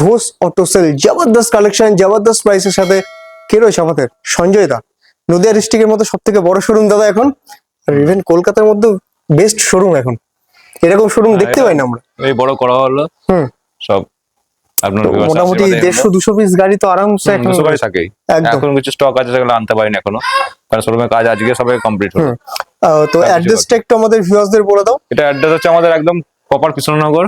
Ghosh auto sale জবরদস্ত collection জবরদস্ত প্রাইসের সাথে কে রয়েছে আমাদের সঞ্জয় দা নদিয়া ডিস্ট্রিক্টের মধ্যে সব থেকে বড় শোরুম দাদা এখন আর ইভেন কলকাতার মধ্যে বেস্ট শোরুম এখন। এরকম শোরুম হ্যাঁ, দেখতে পাই না আমরা। এই বড় করা হলো। হুম। সব মোটামুটি দেড়শো দুশো পিস গাড়ি তো আরামসে এখন এখন কিছু স্টক আছে সেগুলো আনতে পারিনি এখনও। কারণ শোরুমের কাজ আজকে সবাই কমপ্লিট হলো। তো অ্যাড্রেসটা একটু আমাদের ভিউয়ার্সদের বলে দাও। এটা অ্যাড্রেস হচ্ছে আমাদের একদম প্রপার কৃষ্ণনগর।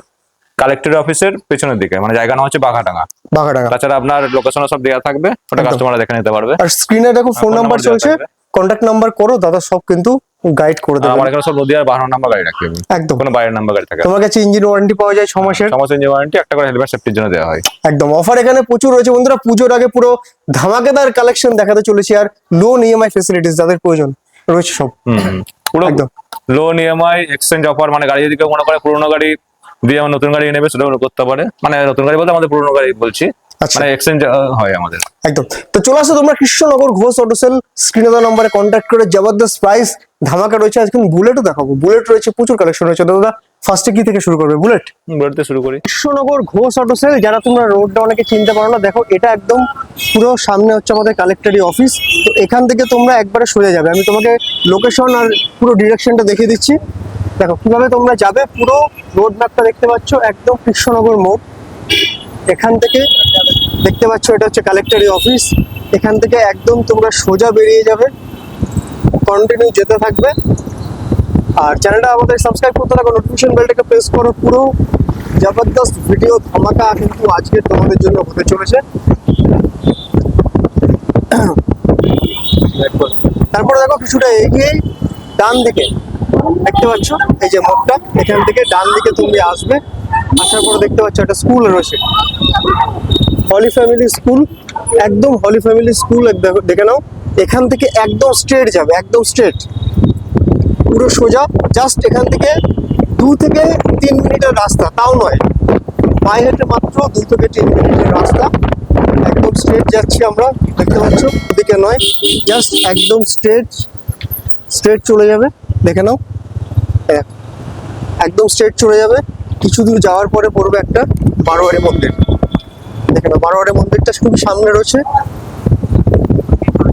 কালেক্টর অফিসের পেছনের দিকে মানে জায়গা নাম হচ্ছে বাঘাটাঙ্গা বাঘাডাঙ্গা। তাছাড়া আপনার লোকেশন সব দেওয়া থাকবে ওটা একদম। কাস্টমাররা দেখে নিতে পারবে। আর স্ক্রিনে দেখো ফোন নাম্বার চলছে। কন্ট্যাক্ট নাম্বার করো দাদা সব কিন্তু গাইড করে দেবে। আমার এখানে সব নদীয়ার বাহান্ন নাম্বার গাড়ি রাখি একদম। কোনো বাইরের নাম্বার গাড়ি থাকে। তোমার কাছে ইঞ্জিন ওয়ারেন্টি পাওয়া যায় ছ মাসের। সমস্ত ইঞ্জিন ওয়ারেন্টি একটা করে হেলমেট সেফটির জন্য দেওয়া হয়। একদম। অফার এখানে প্রচুর রয়েছে বন্ধুরা। পুজোর আগে পুরো ধামাকেদার কালেকশন দেখাতে চলেছি আর লোন ইএমআই ফেসিলিটিস যাদের প্রয়োজন রয়েছে সব। হুম পুরো একদম। লোন ইএমআই এক্সচেঞ্জ অফার মানে গাড়ি যদি কেউ মনে করে পুরোনো গাড়ি দিয়ে আমার নতুন গাড়ি নেবে সেটা করতে পারে। মানে নতুন গাড়ি বলতে আমাদের পুরোনো গাড়ি বলছি। আচ্ছা। মানে এক্সচেঞ্জ হয় আমাদের। একদম। তো চলে আসো তোমরা কৃষ্ণনগর ঘোষ অটো সেল স্ক্রিনে দেওয়া নম্বরে কন্ট্যাক্ট করে জবরদস্ত প্রাইস ধামাকা রয়েছে। আজকে বুলেটও দেখাবো। বুলেট রয়েছে প্রচুর কালেকশন রয়েছে। দাদা ফার্স্টে কি থেকে শুরু করবে? বুলেট বেরোতে শুরু করি। কৃষ্ণনগর ঘোষ অটো সেল যারা তোমরা রোডটা অনেকে চিনতে পারো না দেখো এটা একদম পুরো সামনে হচ্ছে আমাদের কালেক্টরি অফিস তো এখান থেকে তোমরা একবারে সোজা যাবে। আমি তোমাকে লোকেশন আর পুরো ডিরেকশনটা দেখিয়ে দিচ্ছি। দেখো, কীভাবে তোমরা যাবে, পুরো রোড ম্যাপটা দেখতে পাচ্ছ, একদম কৃষ্ণনগর মোড়। এখান থেকে দেখতে পাচ্ছ, এটা হচ্ছে কালেক্টরি অফিস এখান থেকে একদম তোমরা সোজা বেরিয়ে যাবে। কন্টিনিউ যেতে থাকবে। আর চ্যানেলটা আমাদের সাবস্ক্রাইব করতে থাকো নোটিফিকেশন বেলটাকে প্রেস করো। পুরো জবরদস্ত ভিডিও ধামাকা কিন্তু আজকে তোমাদের জন্য হতে চলেছে। তারপরে দেখো, কিছুটা এগিয়ে ডান দিকে দেখতে পাচ্ছ? এই যে মোড়টা এখান থেকে ডান দিকে তুমি আসবে। আসার পরে দেখতে পাচ্ছ একটা স্কুল রয়েছে। হলি ফ্যামিলি স্কুল একদম হলি ফ্যামিলি স্কুল দেখে নাও। এখান থেকে একদম স্ট্রেট যাবে, একদম স্ট্রেট পুরো সোজা জাস্ট এখান থেকে দু থেকে তিন মিনিটের রাস্তা, তাও নয়। পায়ে হেঁটে মাত্র দু থেকে তিন মিনিটের রাস্তা। একদম স্ট্রেট যাচ্ছি আমরা, দেখতে পাচ্ছ? ওদিকে নয় জাস্ট একদম স্ট্রেট স্ট্রেট চলে যাবে। দেখে নাও। এক। একদম স্ট্রেট চলে যাবে। কিছু দূর যাওয়ার পরে পড়বে একটা বারোয়ারি মন্দির। দেখে নাও, বারোয়ারি মন্দিরটা খুবই সামনে রয়েছে।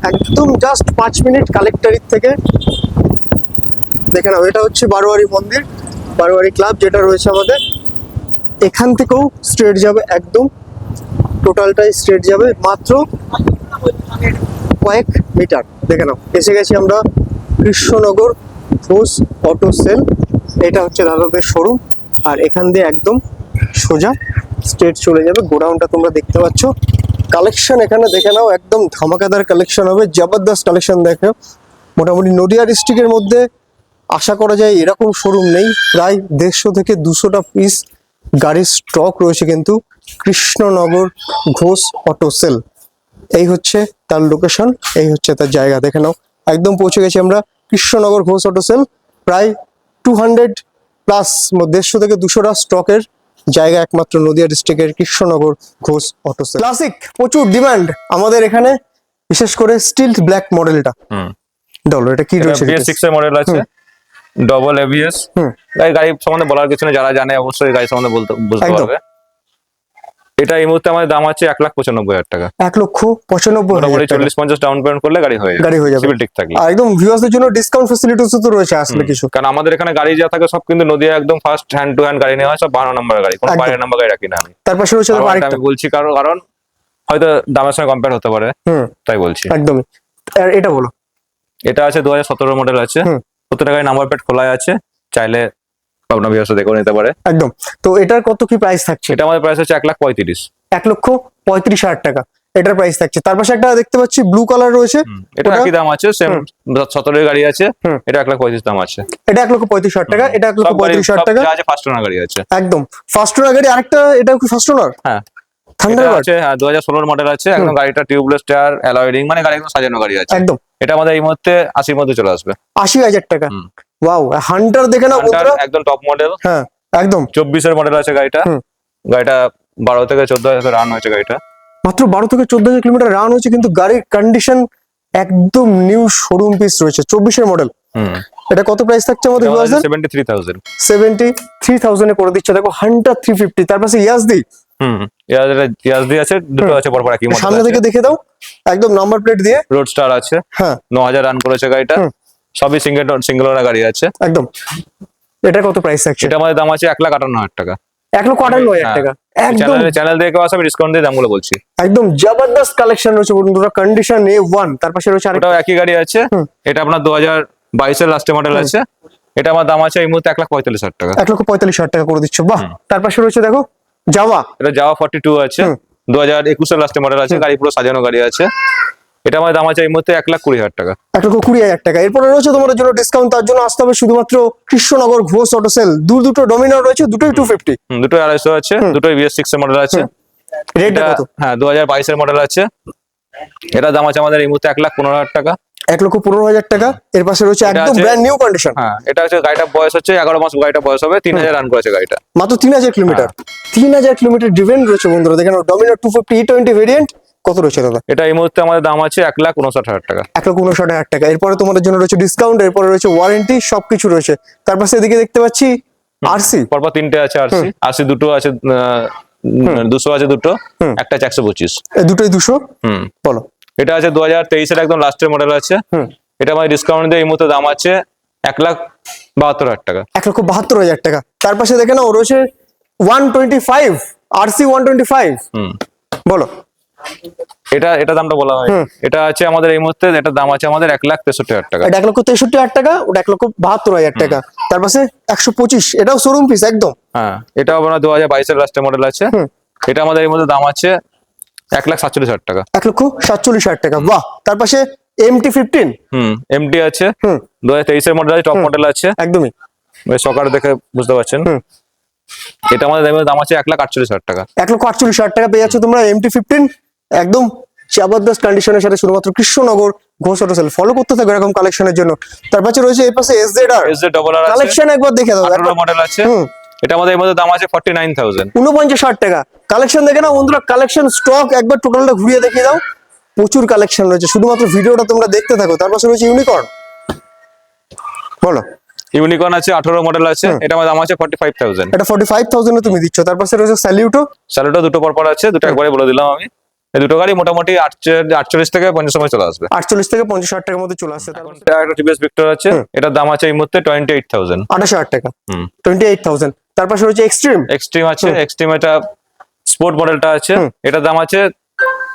একদম জাস্ট পাঁচ মিনিট কালেক্টারির থেকে। দেখে নাও, এটা হচ্ছে বারোয়ারি মন্দির, বারোয়ারি ক্লাব যেটা রয়েছে আমাদের। এখান থেকেও স্ট্রেট যাবে একদম। টোটালটাই স্ট্রেট যাবে মাত্র কয়েক মিটার দেখে নাও, এসে গেছি আমরা কৃষ্ণনগর ঘোষ অটো সেল, এটা হচ্ছে দাদাদের শোরুম আর এখান দিয়ে একদম সোজা স্ট্রেট চলে যাবে, গোডাউনটা তোমরা দেখতে পাচ্ছ। কালেকশন এখানে দেখে নাও, একদম ধামাকাদার কালেকশন হবে, জবরদস্ত কালেকশন দেখো। মোটামুটি নদিয়া ডিস্ট্রিক্টের মধ্যে আশা করা যায় এরকম শোরুম নেই। প্রায় দেড়শো থেকে দুশোটা পিস গাড়ির স্টক রয়েছে কিন্তু কৃষ্ণনগর ঘোষ অটো সেল। এই হচ্ছে তার লোকেশন এই হচ্ছে তার জায়গা, দেখে নাও। একদম পৌঁছে গেছি আমরা কৃষ্ণনগর ঘোষ অটো সেল প্রায় টু হান্ড্রেড প্লাস দেড়শো থেকে দুশোটা স্টকের জায়গা একমাত্র নদিয়া ডিস্ট্রিক্টের Krishnanagar Ghosh auto sale. Classic প্রচুর ডিমান্ড আমাদের এখানে বিশেষ করে স্টিল ব্ল্যাক মডেলটা ডলো এটা কি রয়েছে? সিক্স এর মডেল আছে। ডবল এবিএস হুম। গাড়ি গাড়ি সম্বন্ধে বলার কিছু নেই যারা জানে অবশ্যই গাড়ি সম্বন্ধে বলতে বুঝতে। পারবে। এটা এই মুহূর্তে আমাদের দাম আছে এক লাখ পঁচানব্বই হাজার টাকা। এক লক্ষ পঁচানব্বই মোটামুটি চল্লিশ পঞ্চাশ ডাউন পেমেন্ট করলে গাড়ি হয়ে গাড়ি হয়ে যাবে। ঠিক থাকলে। একদম ভিউয়ার্সদের জন্য ডিসকাউন্ট ফেসিলিটিস তো রয়েছে আসলে কিছু। কারণ আমাদের এখানে গাড়ি যা থাকে সব কিন্তু নদীয়া একদম ফার্স্ট হ্যান্ড টু হ্যান্ড গাড়ি নেওয়া হয় সব বারো নম্বর গাড়ি। কোনো। বাইরের নাম্বার গাড়ি রাখি না আমি। তার পাশে রয়েছে আমি বলছি কারণ কারণ হয়তো দামের সঙ্গে কম্পেয়ার হতে পারে। তাই বলছি। একদমই। এটা বলো। এটা আছে দু হাজার সতেরো মডেল আছে। প্রত্যেকটা গাড়ি নাম্বার প্লেট খোলা আছে। চাইলে আপনার ব্যবস্থা দেখে নিতে পারে। একদম। তো এটার কত কি প্রাইস থাকছে? এটা আমাদের প্রাইস হচ্ছে এক লাখ পঁয়ত্রিশ। এক লক্ষ পঁয়ত্রিশ হাজার টাকা। এটার প্রাইস থাকছে। তার পাশে একটা দেখতে পাচ্ছি ব্লু কালার রয়েছে। এটা একই দাম আছে? সেম সতেরো গাড়ি আছে। এটা এক লাখ পঁয়ত্রিশ দাম আছে। এটা এক লক্ষ পঁয়ত্রিশ হাজার টাকা এটা এক লক্ষ পঁয়ত্রিশ হাজার টাকা। ফার্স্ট ওনার গাড়ি আছে। একদম। ফার্স্ট ওনার গাড়ি আরেকটা এটা কি ফার্স্ট ওনার হ্যাঁ। থান্ডারবার্ড আছে হ্যাঁ দু হাজার ষোলোর মডেল আছে। একদম গাড়িটা টিউবলেস টায়ার অ্যালয়েডিং মানে গাড়ি একদম সাজানো গাড়ি আছে। একদম। এটা আমাদের এই মুহূর্তে আশির মধ্যে চলে আসবে। আশি হাজার টাকা। ওয়াও হান্টার দেখে নাও বন্ধুরা। একদম টপ মডেল হ্যাঁ একদম। চব্বিশের মডেল আছে গাড়িটা। গাড়িটা বারো থেকে চোদ্দ হাজার রান হয়েছে গাড়িটা। মাত্র বারো থেকে চোদ্দ হাজার কিলোমিটার রান হয়েছে কিন্তু গাড়ির কন্ডিশন একদম নিউ শোরুম পিস রয়েছে চব্বিশের মডেল হুম। এটা কত প্রাইস থাকছে আমাদের ভিউয়ার্সদের seventy three thousand seventy three থাউজেন্ডে করে দিচ্ছে। দেখো হান্টার থ্রি ফিফটি তার পাশে ইয়াসদি। হুম ইয়াজ ইয়াজদি আছে দুটো আছে পরপর একই সামনে থেকে দেখে দাও। একদম নাম্বার প্লেট দিয়ে। রোড স্টার আছে। হ্যাঁ। ন হাজার রান করেছে গাড়িটা। সবই সিঙ্গেল সিঙ্গেল ওনার গাড়ি আছে। একদম। এটা কত প্রাইস থাকছে এটা আমাদের দাম আছে এক লাখ আটান্ন হাজার টাকা। এক লক্ষ আটান্ন হাজার হ্যাঁ। টাকা। একদম। চ্যানেল ডিসকাউন্ট দিয়ে দামগুলো বলছি। একদম জবরদস্ত কালেকশন রয়েছে বন্ধুরা কন্ডিশন এ ওয়ান তার পাশে রয়েছে আরেকটা। একই গাড়ি আছে। এটা আপনার দু হাজার বাইশের লাস্টে মডেল আছে। এটা আমার দাম আছে এই মুহূর্তে এক লাখ পঁয়তাল্লিশ হাজার টাকা। এক লক্ষ পঁয়তাল্লিশ হাজার টাকা করে দিচ্ছ। বাহ! তার পাশে রয়েছে দেখো যাওয়া এটা যাওয়া ফর্টি টু আছে। দু হাজার একুশের লাস্টে মডেল আছে। গাড়ি পুরো সাজানো গাড়ি আছে। এটা আমার দাম আছে এই মুহূর্তে এক লাখ কুড়ি হাজার টাকা। এক লক্ষ কুড়ি হাজার টাকা। এরপরে রয়েছে তোমাদের জন্য ডিসকাউন্ট তার জন্য আসতে হবে শুধুমাত্র কৃষ্ণনগর ঘোষ অটো সেল দু দুটো ডমিনার রয়েছে দুটোই টু ফিফটি দুটোই আড়াইশো আছে দুটোই বিএস সিক্স এর মডেল আছে। রেটটা কত হ্যাঁ দু হাজার বাইশের মডেল আছে। এটা দাম আছে আমাদের এই মুহূর্তে এক লাখ পনেরো হাজার টাকা। এক লক্ষ পনেরো হাজার টাকা। এর পাশে রয়েছে একদম ব্র্যান্ড নিউ কন্ডিশন হ্যাঁ এটা হচ্ছে গাড়িটা বয়স হচ্ছে এগারো মাস গাড়িটা বয়স হবে তিন হাজার রান করেছে গাড়িটা। মাত্র তিন হাজার কিলোমিটার। তিন হাজার কিলোমিটার ড্রিভেন রয়েছে বন্ধুরা দেখেন Dominar two fifty twenty variant কত রয়েছে দাদা? এটা এই মুহূর্তে আমাদের দাম আছে এক লাখ উনষাট হাজার টাকা। এক লক্ষ উনষাট হাজার টাকা। এরপরে তোমাদের জন্য রয়েছে ডিসকাউন্ট এরপরে রয়েছে ওয়ারেন্টি সবকিছু রয়েছে। তার পাশে এদিকে দেখতে পাচ্ছি আরসি পরপর তিনটে আছে আরসি আরসি দুটো আছে দুশো আছে দুটো একটা আছে একশো পঁচিশ দুটোই দুশো? হুম। বলো। এটা আছে দু হাজার তেইশের একদম লাস্টের মডেল আছে। হুম। এটা আমাদের ডিসকাউন্ট দিয়ে এই মুহূর্তে দাম আছে এক লাখ বাহাত্তর হাজার টাকা। এক লক্ষ বাহাত্তর হাজার টাকা। তার পাশে দেখে নাও রয়েছে one twenty five RC one twenty five হুম। বলো। এটা এটা দামটা বলা হয়। এটা আছে আমাদের এই মুহূর্তে এটা দাম আছে আমাদের এক লাখ তেষট্টি হাজার টাকা। এটা এক লক্ষ তেষট্টি হাজার টাকা ওটা এক লক্ষ বাহাত্তর হাজার টাকা। তার পাশে একশো পঁচিশ এটাও শোরুম পিস একদম। হ্যাঁ এটা আপনার দু হাজার বাইশের লাস্টের মডেল আছে। এটা আমাদের এই মধ্যে দাম আছে এক লাখ সাতচল্লিশ হাজার টাকা। এক লক্ষ সাতচল্লিশ হাজার টাকা বাহ! তার পাশে এমটি ফিফটিন হুম এমটি আছে। হুম। দু হাজার তেইশের মডেল আছে টপ মডেল আছে। একদমই। সকালে দেখে বুঝতে পারছেন। এটা আমাদের দাম আছে এক লাখ আটচল্লিশ হাজার টাকা। এক লক্ষ আটচল্লিশ হাজার টাকা পেয়ে যাচ্ছ তোমরা এমটি ফিফটিন একদম জবরদস্ত কন্ডিশনের সাথে শুধুমাত্র কৃষ্ণনগর ঘোষ অটো ফলো করতে থাকো এরকম কালেকশনের জন্য। তার পাশে রয়েছে এই পাশে S Z R S J double R collection একবার দেখে দাও মডেল আছে। এটা আমাদের এই মধ্যে দাম আছে ফর্টি নাইন থাউজেন্ড উনপঞ্চাশ ষাট টাকা। কালেকশন দেখে না বন্ধুরা কালেকশন স্টক একবার টোটালটা ঘুরিয়ে দেখিয়ে দাও। প্রচুর কালেকশন রয়েছে শুধুমাত্র ভিডিওটা তোমরা দেখতে থাকো। তার পাশে রয়েছে ইউনিকর্ন বলো। ইউনিকর্ন আছে আঠারো মডেল আছে। এটা আমাদের দাম আছে ফর্টি ফাইভ থাউজেন্ড এটা ফর্টি ফাইভ থাউজেন্ডে তুমি দিচ্ছ। তার পাশে রয়েছে স্যালিউটো স্যালোটা দুটো পর পর আছে দুটো একবারে বলে দিলাম আমি। এই দুটো গাড়ি মোটামুটি আটচল্লিশ থেকে পঞ্চাশ সময় চলে আসবে। আটচল্লিশ থেকে পঞ্চাশ হাজার টাকার মধ্যে চলে আসছে একটা টিভিএস ভিক্টর আছে এটার দাম আছে এই মুহূর্তে টোয়েন্টি এইট থাউজেন্ড আঠাশ হাজার টাকা। টোয়েন্টি এইট থাউজেন্ড তার পাশে রয়েছে এক্সট্রিম এক্সট্রিম আছে এক্সট্রিম এটা স্পোর্ট মডেলটা আছে এটার দাম আছে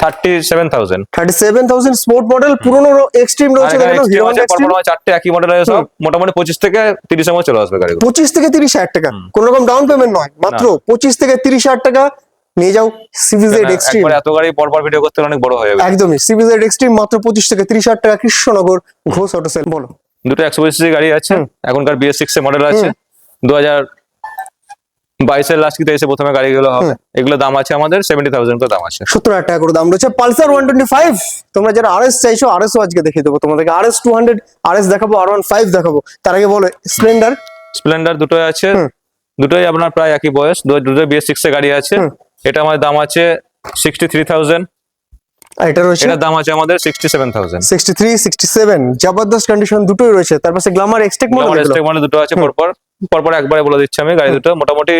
thirty seven thousand thirty seven thousand sport model পুরোনো এক্সট্রিম রয়েছে চারটে একই মডেল আছে সব মোটামুটি পঁচিশ থেকে তিরিশ সময় চলে আসবে গাড়িগুলো। পঁচিশ থেকে তিরিশ হাজার টাকা। কোন রকম ডাউন পেমেন্ট নয় মাত্র পঁচিশ থেকে তিরিশ হাজার টাকা নিয়ে যাও সিভিজেড এক্সট্রিম এত গাড়ি পরপর ভিডিও করতে অনেক বড় হয়ে যাবে একদমই সিভিজেড এক্সট্রিম মাত্র পঁচিশ থেকে তিরিশ হাজার টাকা কৃষ্ণনগর ঘোষ অটো সেল বলো। দুটো একশো পঁচিশ গাড়ি আছে এখনকার বিএস সিক্স এর মডেল আছে। দু হাজার বাইশের লাস্ট কি তেইশে প্রথমে গাড়িগুলো হবে। এগুলো দাম আছে আমাদের সেভেন্টি থাউজেন্ড করে দাম আছে। সত্তর হাজার টাকা করে দাম রয়েছে। পালসার ওয়ান টোয়েন্টি ফাইভ তোমরা যারা আরএস চাইছো আরএস আজকে দেখিয়ে দেবো। তোমাদেরকে আরএস টু হান্ড্রেড আরএস দেখাবো আর ওয়ান ফাইভ দেখাবো। তার আগে বলো স্প্লেন্ডার স্প্লেন্ডার দুটোই আছে। দুটোই আপনার প্রায় একই বয়স। দুটোই বিএস সিক্স গাড়ি আছে। এটা আমাদের দাম আছে সিক্সটি থ্রি থাউজেন্ড এটা রয়েছে? এটার দাম আছে আমাদের sixty seven thousand sixty three sixty seven জবরদস্ত কন্ডিশন দুটোই রয়েছে। তার পাশে Glamour Xtec model Xtec model দুটো আছে পরপর। পরপর একবারে বলে দিচ্ছি আমি গাড়ি দুটো। মোটামুটি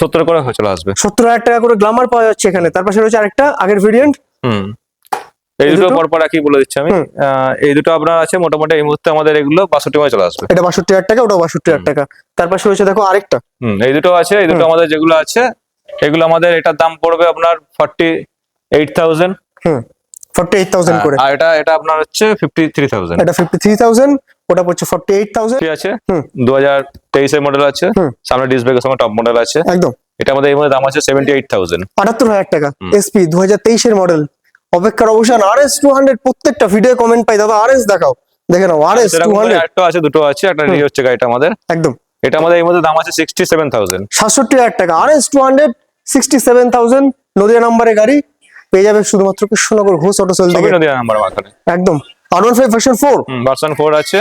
সত্তর করে চলে আসবে। সত্তর হাজার টাকা করে গ্লামার পাওয়া যাচ্ছে এখানে। তার পাশে রয়েছে আরেকটা আগের ভেরিয়েন্ট হুম। এই দুটো পরপর একই বলে দিচ্ছি আমি। এই দুটো আপনার আছে মোটামুটি এই মুহূর্তে আমাদের এগুলো বাষট্টি মধ্যে চলে আসবে। এটা বাষট্টি হাজার টাকা ওটা বাষট্টি হাজার টাকা। তার পাশে রয়েছে দেখো আরেকটা। হুম এই দুটো আছে এই দুটো আমাদের যেগুলো আছে এগুলো আমাদের এটার দাম পড়বে আপনার ফর্টি এইট থাউজেন্ড হুম ফর্টি এইট থাউজেন্ড করে। আর এটা এটা আপনার হচ্ছে ফিফটি থ্রি থাউজেন্ড এটা ফিফটি থ্রি থাউজেন্ড ওটা পড়ছে ফর্টি এইট থাউজেন্ড আছে? দু হাজার তেইশের মডেল আছে সামনে ডিস ব্রেকের সময় টপ মডেল আছে। একদম। এটা আমাদের এই দাম আছে সেভেন্টি এইট থাউজেন্ড আটাত্তর হাজার টাকা। এসপি দু হাজার তেইশের মডেল অপেক্ষার অবসান আর এস টু হান্ড্রেড প্রত্যেকটা ভিডিও কমেন্ট পাই। দাদা আর এস দেখাও। দেখে নাও আর এস টু হান্ড্রেড একটা আছে দুটো আছে একটা হচ্ছে গাড়িটা আমাদের। একদম। এটা আমাদের এই মধ্যে দাম আছে সিক্সটি সেভেন থাউজেন্ড সাতষট্টি হাজার টাকা। R S two hundred sixty seven thousand Nadia নাম্বারে গাড়ি। পেয়ে যাবে শুধুমাত্র কৃষ্ণনগর ঘোষ অটো সেল থেকে। নদীয়া নাম্বার মাখানে একদম। R one five version four version four আছে।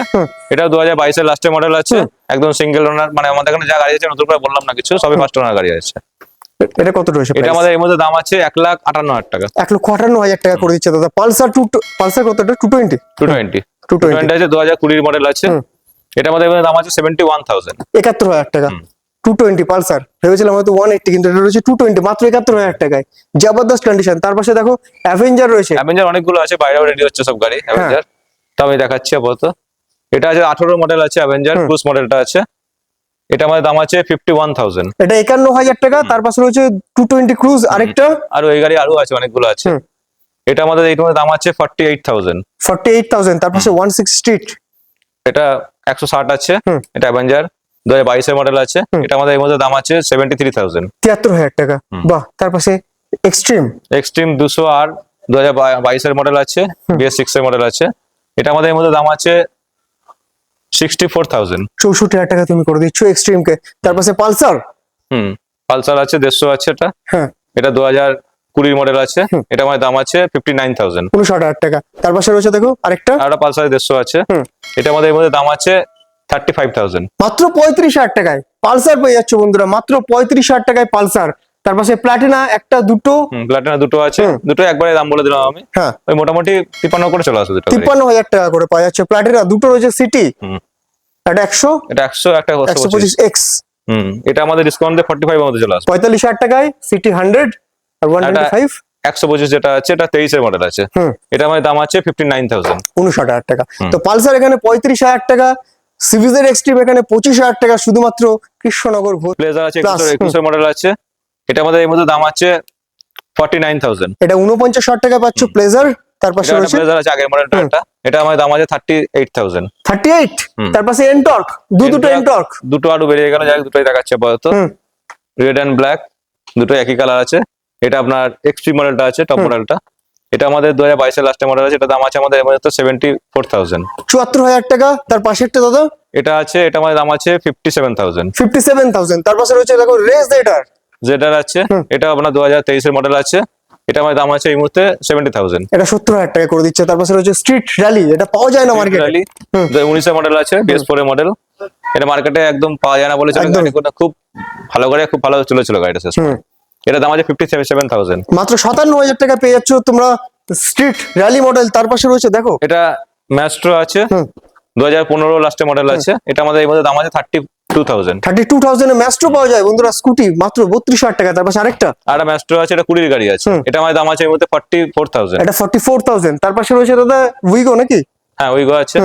এটা দু হাজার বাইশের লাস্টের মডেল আছে। একদম সিঙ্গেল ওনার মানে আমাদের এখানে যা গাড়ি আছে নতুন করে বললাম না কিছু সবই ফার্স্ট ওনার গাড়ি আছে। এটা কত রয়েছে এটা আমাদের এই মধ্যে দাম আছে এক লাখ আটান্ন হাজার টাকা। এক লক্ষ আটান্ন হাজার টাকা করে দিচ্ছে দাদা। পালসার টু পালসার কতটা? Two twenty two twenty two twenty আছে দু হাজার কুড়ির মডেল আছে। এটা আমাদের দাম আছে সেভেন্টি ওয়ান থাউজেন্ড একাত্তর হাজার টাকা। Two twenty Pulsar. ভেবেছিলাম হয়তো ওয়ান এইটটি কিন্তু এটা রয়েছে টু টোয়েন্টি মাত্র একাত্তর হাজার টাকায়। জবরদস্ত কন্ডিশন তার পাশে দেখো অ্যাভেঞ্জার রয়েছে। অ্যাভেঞ্জার অনেকগুলো আছে বাইরেও রেডি হচ্ছে সব গাড়ি অ্যাভেঞ্জার তো আমি দেখাচ্ছি আপাতত। এটা আছে আঠারো মডেল আছে অ্যাভেঞ্জার। ক্রুজ মডেলটা আছে। এটা আমাদের দাম আছে ফিফটি ওয়ান থাউজেন্ড এটা একান্ন হাজার টাকা তার পাশে রয়েছে টু টোয়েন্টি ক্রুজ আরেকটা। আর ওই গাড়ি আরও আছে অনেকগুলো আছে। এটা আমাদের এই দাম আছে forty eight thousand forty eight thousand তার পাশে ওয়ান সিক্স স্ট্রিট এটা একশো ষাট আছে। এটা অ্যাভেঞ্জার দু হাজার বাইশের মডেল আছে। এটা আমাদের এই মধ্যে দাম আছে সেভেন্টি থ্রি থাউজেন্ড তিয়াত্তর হাজার টাকা। বাহ তার পাশে এক্সট্রিম এক্সট্রিম দুশো আর দু হাজার বাইশের মডেল আছে বিএস সিক্স এর মডেল আছে। এটা আমাদের এই মধ্যে দাম আছে সিক্সটি ফোর থাউজেন্ড চৌষট্টি হাজার টাকা তুমি করে দিচ্ছ এক্সট্রিম কে। তার পাশে পালসার হুম পালসার আছে দেড়শো আছে এটা। হ্যাঁ। এটা দু হাজার কুড়ির মডেল আছে। এটা আমাদের দাম আছে ফিফটি নাইন থাউজেন্ড উনষাট হাজার টাকা। তার পাশে রয়েছে দেখো আরেকটা। আর একটা পালসার দেড়শো আছে। এটা আমাদের এই মধ্যে দাম আছে থার্টি ফাইভ থাউজেন্ড মাত্র পঁয়ত্রিশ হাজার টাকায় পালসার পেয়ে যাচ্ছ বন্ধুরা মাত্র পঁয়ত্রিশ হাজার টাকায় পালসার। তার পাশে প্লাটিনা একটা দুটো। প্লাটিনা দুটো আছে। দুটো একবারে দাম বলে দিলাম আমি। হ্যাঁ। ওই মোটামুটি তিপ্পান্ন করে চলে আসবে তিপ্পান্ন হাজার টাকা করে পাওয়া যাচ্ছে। প্লাটিনা দুটো রয়েছে সিটি। হুম। একটা একশো? এটা একশো একটা একশো পঁচিশ এক্স। হুম এটা আমাদের ডিসকাউন্ট দিয়ে ফর্টি ফাইভ মধ্যে চলে আসবে। পঁয়তাল্লিশ হাজার টাকায় সিটি হান্ড্রেড। আর যেটা আছে এটা মডেল আছে। এটা আমাদের দাম আছে ফিফটি নাইন থাউজেন্ড উনষাট হাজার টাকা। তো পালসার এখানে পঁয়ত্রিশ হাজার টাকা সিভিজের এক্সট্রিম এখানে পঁচিশ হাজার টাকা শুধুমাত্র কৃষ্ণনগর প্লেজার আছে মডেল আছে। এটা আমাদের এই মধ্যে দাম আছে ফর্টি নাইন থাউজেন্ড এটা উনপঞ্চাশ হাজার টাকা পাচ্ছ প্লেজার তার পাশে রয়েছে প্লেজার আছে আগের মডেলটা। এটা আমাদের দাম আছে thirty eight thousand thirty eight হুম। তার পাশে এনটর্ক দু দুটো। এনটর্ক দুটো আরও বেরিয়ে গেল যাই দুটোই দেখাচ্ছে আপাতত। রেড ব্ল্যাক দুটো একই কালার আছে। এটা আপনার এক্সট্রিম মডেলটা আছে টপ। মডেলটা এটা আমাদের দু হাজার বাইশের লাস্টের মডেল আছে এটা দাম আছে আমাদের সেভেন্টি ফোর থাউজেন্ড চুয়াত্তর হাজার টাকা তার পাশেরটা দাদা? এটা আছে এটা আমাদের দাম আছে fifty seven thousand fifty seven thousand তার পাশে রয়েছে দেখো রেস এটার যেটার আছে এটা আপনার দু হাজার তেইশের মডেল আছে এটা আমাদের দাম আছে এই মুহূর্তে সেভেন্টি থাউজেন্ড এটা সত্তর হাজার টাকা করে দিচ্ছে তার পাশে রয়েছে স্ট্রিট র্যালি এটা পাওয়া যায় না মার্কেটে র্যালি। উনিশের মডেল আছে বিএস ফোর মডেল এটা মার্কেটে একদম পাওয়া যায় না বলে। খুব ভালো করে খুব ভালো চলেছিল গাড়িটা শেষ এটা দাম আছে ফিফটি সেভেন থাউজেন্ড মাত্র সাতান্ন হাজার টাকা পেয়ে যাচ্ছ তোমরা স্ট্রিট র্যালি মডেল তার পাশে রয়েছে দেখো। এটা ম্যাস্ট্রো আছে। দু হাজার পনেরো লাস্টের মডেল আছে। এটা আমাদের এই মধ্যে দাম আছে thirty two thousand thirty two thousand Maestro পাওয়া যায় বন্ধুরা স্কুটি মাত্র বত্রিশ হাজার টাকা তার পাশে আরেকটা। আর একটা ম্যাস্ট্রো আছে এটা কুড়ির গাড়ি আছে। এটা আমাদের দাম আছে এই মধ্যে ফর্টি ফোর থাউজেন্ড এটা ফর্টি ফোর থাউজেন্ড তার পাশে রয়েছে দাদা উইগো নাকি? হ্যাঁ ওইগো আছে।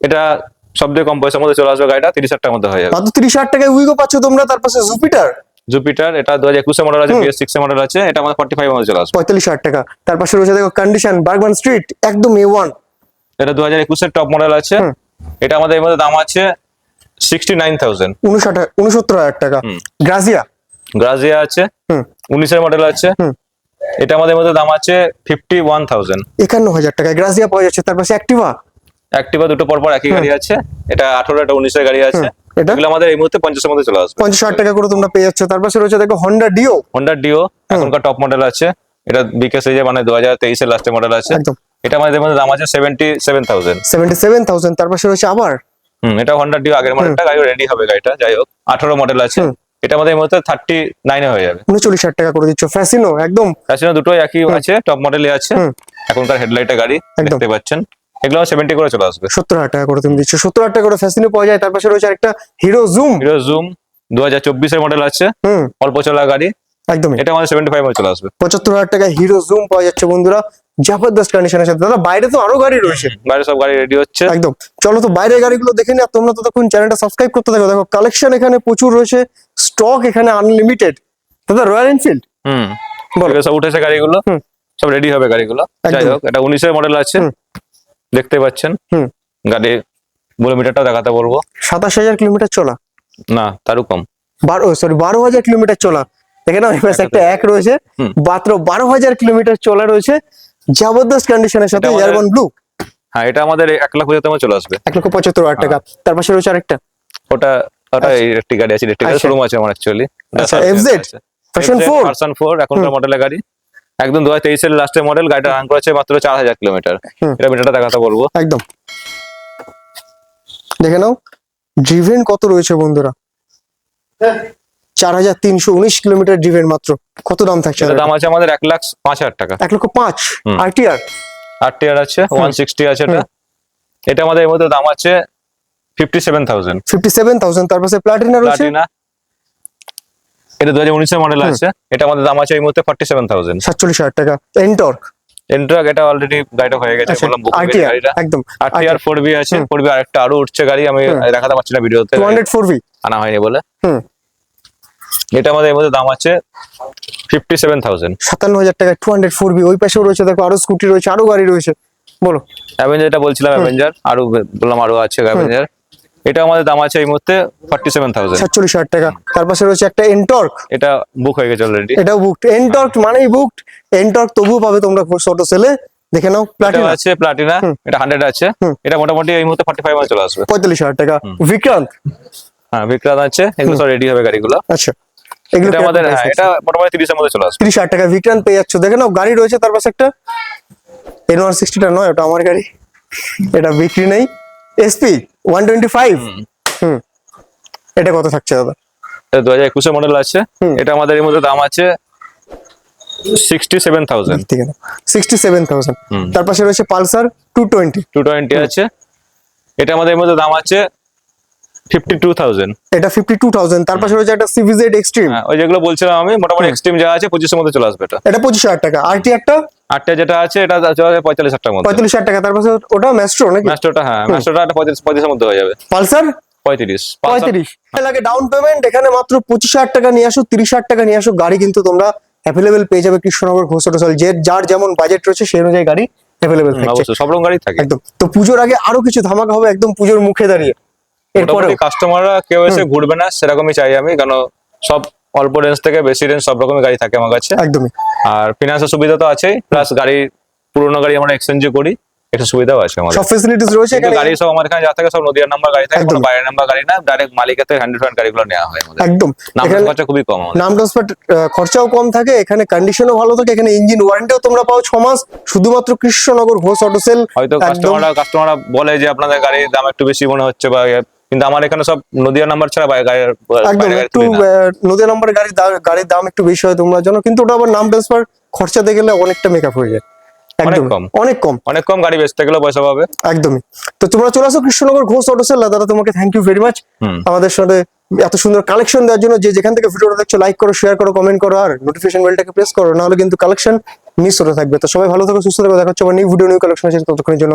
এটা সব থেকে কম পয়সার মধ্যে চলে আসবে গাড়িটা তিরিশ হাজার টাকার মধ্যে হয়ে যাবে। মাত্র তিরিশ হাজার টাকায় উইগো পাচ্ছ তোমরা তার পাশে জুপিটার জুপিটার এটা দু হাজার একুশের মডেল আছে বিএস সিক্স মডেল আছে এটা আমাদের ফর্টি ফাইভ মধ্যে চলে আসবে। পঁয়তাল্লিশ হাজার টাকা। তার পাশে রয়েছে দেখো কন্ডিশন বার্গমান স্ট্রিট একদম এ ওয়ান এটা দু হাজার একুশের টপ মডেল আছে। এটা আমাদের এর মধ্যে দাম আছে সিক্সটি নাইন থাউজেন্ড উনষাট উনসত্তর হাজার টাকা। গ্রাজিয়া গ্রাজিয়া আছে। হুম। উনিশের মডেল আছে। এটা আমাদের মধ্যে দাম আছে ফিফটি ওয়ান থাউজেন্ড একান্ন হাজার টাকায় গ্রাজিয়া পাওয়া যাচ্ছে। তার পাশে অ্যাক্টিভা অ্যাক্টিভা দুটো পরপর একই গাড়ি আছে। এটা আঠারো একটা উনিশের গাড়ি আছে। এটা? এগুলো আমাদের এই মুহূর্তে পঞ্চাশের মধ্যে চলে আসবে। পঞ্চাশ হাজার টাকা করে তোমরা পেয়ে যাচ্ছ। তার পাশে রয়েছে দেখো হন্ডা ডিও হোন্ডা ডিও এখনকার টপ মডেল আছে। এটা মানে দু হাজার তেইশের লাস্টের মডেল আছে। একদম। এটা আমাদের মধ্যে দাম আছে seventy seven thousand seventy seven thousand তার পাশে রয়েছে আবার। হুম এটা হোন্ডা ডিও আগের মডেলটা গাড়ি রেডি হবে গাড়িটা যাই হোক। আঠারো মডেল আছে। এটা আমাদের এই মুহূর্তে থার্টি নাইনে হয়ে যাবে। উনচল্লিশ হাজার টাকা করে দিচ্ছ। ফ্যাসিনো একদম। তাছাড়া দুটোই একই আছে টপ আছে। এখনকার গাড়ি। দেখতে পাচ্ছেন। এগুলো সেভেন্টি করে চলে আসবে। সত্তর হাজার টাকা করে তুমি দিচ্ছ। সত্তর হাজার টাকা করে ফ্যাসিনো পাওয়া যায় তার পাশে রয়েছে একটা হিরো জুম হিরো জুম দু হাজার চব্বিশের মডেল আছে। হুম। অল্প চলা গাড়ি। একদমই। এটা আমাদের সেভেন্টি ফাইভ চলে আসবে। পঁচাত্তর হাজার টাকায় হিরো জুম পাওয়া যাচ্ছে বন্ধুরা। জবরদস্ত কন্ডিশনের সাথে দাদা বাইরে তো আরও গাড়ি রয়েছে। বাইরে সব গাড়ি রেডি হচ্ছে। একদম। চলো তো বাইরের গাড়িগুলো দেখে নি আর তোমরা তো তখন চ্যানেলটা সাবস্ক্রাইব করতে থাকো। দেখো কালেকশন এখানে প্রচুর রয়েছে। স্টক এখানে আনলিমিটেড দাদা রয়্যাল এনফিল্ড হুম। বলো। সব উঠেছে গাড়িগুলো। হুম। সব রেডি হবে গাড়িগুলো। যাই হোক এটা উনিশের মডেল আছে। দেখতে পাচ্ছেন? হুম। গাড়ি বলে মিটারটা দেখাতে বলব। সাতাশ হাজার কিলোমিটার চলা। না তারও কম। বারো সরি বারো হাজার কিলোমিটার চলা। দেখে না পাশে একটা এক রয়েছে। মাত্র বারো হাজার কিলোমিটার চলা রয়েছে। জবরদস্ত কন্ডিশনের সাথে এটা আমাদের- ব্লু হ্যাঁ এটা আমাদের এক লাখ পঁচাত্তর চলে আসবে। এক লক্ষ পঁচাত্তর হাজার টাকা। তার পাশে রয়েছে আরেকটা। ওটা ওটা ইলেকট্রিক গাড়ি আছে ইলেকট্রিক আচ্ছা। শোরুম আছে আমার অ্যাকচুয়ালি আচ্ছা, এখনকার মডেলের গাড়ি। একদম দু হাজার তেইশের লাস্টের মডেল গাড়িটা রান করেছে মাত্র চার হাজার কিলোমিটার। এটা মিটারটা দেখাতে বলব। একদম। দেখে নাও ড্রিভেন কত রয়েছে বন্ধুরা? চার হাজার তিনশো উনিশ কিলোমিটার ড্রিভেন মাত্র। কত দাম থাকছে দাম আছে আমাদের এক লাখ পাঁচ হাজার টাকা। এক লক্ষ পাঁচ। আরটিআর আট টিয়ার আছে ওয়ান সিক্সটি আছে এটা। এটা আমাদের এর মধ্যে দাম আছে fifty seven thousand fifty seven thousand তার পাশে প্লাটিনা রয়েছে। প্লাটিনা এটা দু হাজার উনিশের মডেল আছে। এটা আমাদের দাম আছে এই মুহূর্তে ফর্টি সেভেন থাউজেন্ড সাতচল্লিশ হাজার টাকা। এনটর্ক এন্ট্রাক এটা অলরেডি গাড়িটা হয়ে গেছে বললাম বুকিং গাড়িটা। একদম। আর ফোর বি আছে ফোর বি আরেকটা আরও উঠছে গাড়ি আমি দেখাতে পারছি না ভিডিওতে। টু হান্ড্রেড ফোর ভি আনা হয়নি বলে। হুম। এটা আমাদের এই মধ্যে দাম আছে ফিফটি সেভেন থাউজেন্ড সাতান্ন হাজার টাকা টু হান্ড্রেড ফোর ভি ওই পাশেও রয়েছে দেখো আরও স্কুটি রয়েছে আরও গাড়ি রয়েছে। বলো। অ্যাভেঞ্জার এটা বলছিলাম অ্যাভেঞ্জার আরও বললাম আরও আছে অ্যাভেঞ্জার এটা আমাদের দাম আছে এই মুহূর্তে ফর্টি সেভেন থাউজেন্ড সাতচল্লিশ হাজার টাকা। তার পাশে রয়েছে একটা এনটর্ক এটা বুক হয়ে গেছে অলরেডি এটাও বুকড এনটর্ক মানেই বুকড এনটর্ক তবুও পাবে তোমরা ছোট সেলে দেখে নাও প্লাটিনা আছে প্লাটিনা এটা হান্ড্রেড আছে। এটা মোটামুটি এই মুহূর্তে ফর্টি ফাইভ চলে আসবে। পঁয়তাল্লিশ হাজার টাকা। বিক্রান্ত হ্যাঁ বিক্রান্ত আছে। এগুলো সব রেডি হবে গাড়িগুলো। আচ্ছা। এগুলো আমাদের হ্যাঁ? এটা মোটামুটি মধ্যে চলে আসবে। তিরিশ হাজার টাকা বিক্রান্ত পেয়ে যাচ্ছ। দেখে নাও গাড়ি রয়েছে তার পাশে একটা। এন ওয়ান সিক্সটিটা নয় ওটা আমার গাড়ি। এটা বিক্রি নেই। এসপি ওয়ান টোয়েন্টি ফাইভ হুম। এটা কত থাকছে দাদা? এটা দু হাজার একুশের মডেল আছে এটা আমাদের এর মধ্যে দাম আছে সিক্সটি সেভেন থাউজেন্ড ঠিক আছে। Sixty seven thousand. তার পাশে রয়েছে Pulsar two twenty two twenty আছে। এটা আমাদের এর মধ্যে দাম আছে এটা তার পাশে রয়েছে একটা সিভিজেড এক্সট্রিম ওই যেগুলো বলছিলাম আমি মোটামুটি এক্সট্রিম যা আছে মধ্যে চলে আসবে এটা। টাকা। একটা? আটটা যেটা আছে এটা চলে টাকার মধ্যে। টাকা তার পাশে ওটা ম্যাস্ট্রো নাকি? ম্যাস্টোটা হ্যাঁ মধ্যে হয়ে যাবে। পালসার লাগে ডাউন পেমেন্ট এখানে মাত্র পঁচিশ হাজার টাকা নিয়ে আসো তিরিশ হাজার টাকা নিয়ে আসো গাড়ি কিন্তু তোমরা অ্যাভেলেবেল পেয়ে যাবে কৃষ্ণনগর ঘোষ যে যার যেমন বাজেট রয়েছে সেই অনুযায়ী গাড়ি অ্যাভেলেবেল থাকছে। সব রকম গাড়ি থাকে। একদম। তো পুজোর আগে আরও কিছু ধামাকা হবে একদম পুজোর মুখে দাঁড়িয়ে। এরপরে কাস্টমাররা কেউ এসে ঘুরবে না সেরকমই চাই আমি কারণ সব অল্প রেঞ্জ থেকে বেশি রেঞ্জ সব রকমের গাড়ি থাকে আমার কাছে। একদমই। আর ফিনান্সের সুবিধা তো আছেই প্লাস গাড়ি পুরোনো গাড়ি আমরা এক্সচেঞ্জ করি একটা সুবিধাও আছে আমাদের। সব ফেসিলিটিস রয়েছে এখানে? গাড়ি সব আমার এখানে যা থাকে সব নদিয়ার নাম্বার গাড়ি থাকে কোনো বাইরের নাম্বার গাড়ি না ডাইরেক্ট মালিকের থেকে হান্ড্রেড হান্ড্রেড গাড়িগুলো নেওয়া হয় আমাদের। একদম। নাম খরচা খুবই কম আমাদের। নাম ট্রান্সফার খরচাও কম থাকে এখানে কন্ডিশনও ভালো থাকে এখানে ইঞ্জিন ওয়ারেন্টিও তোমরা পাও ছ মাস শুধুমাত্র কৃষ্ণনগর ঘোষ অটো সেল হয়তো কাস্টমাররা কাস্টমাররা বলে যে আপনাদের গাড়ির দাম একটু বেশি মনে হচ্ছে বা। কিন্তু আমার এখানে সব নদিয়া নাম্বার ছাড়া গাড়ির একটু নদিয়া নম্বরের গাড়ির গাড়ির দাম একটু বেশি হয় তোমরা জানো কিন্তু ওটা আবার নাম ট্রান্সফার খরচাতে গেলে অনেকটা মেকআপ হয়ে যায়। অনেক কম। অনেক কম। অনেক কম গাড়ি বেচতে গেলেও পয়সা পাবে। একদমই। তো তোমরা চলে আসো কৃষ্ণনগর ঘোষ অটো সেল দাদা তোমাকে থ্যাংক ইউ ভেরি মাচ আমাদের সাথে এত সুন্দর কালেকশন দেওয়ার জন্য যে যেখান থেকে ভিডিওটা দেখছ লাইক করো শেয়ার করো কমেন্ট করো আর নোটিফিকেশন বেলটাকে প্রেস করো। নাহলে কিন্তু কালেকশন মিস হতে থাকবে। তো সবাই ভালো থাকো সুস্থ থাকো। দেখা হচ্ছে নিউ ভিডিও নিউ কালেকশন আছে ততক্ষণের জন্য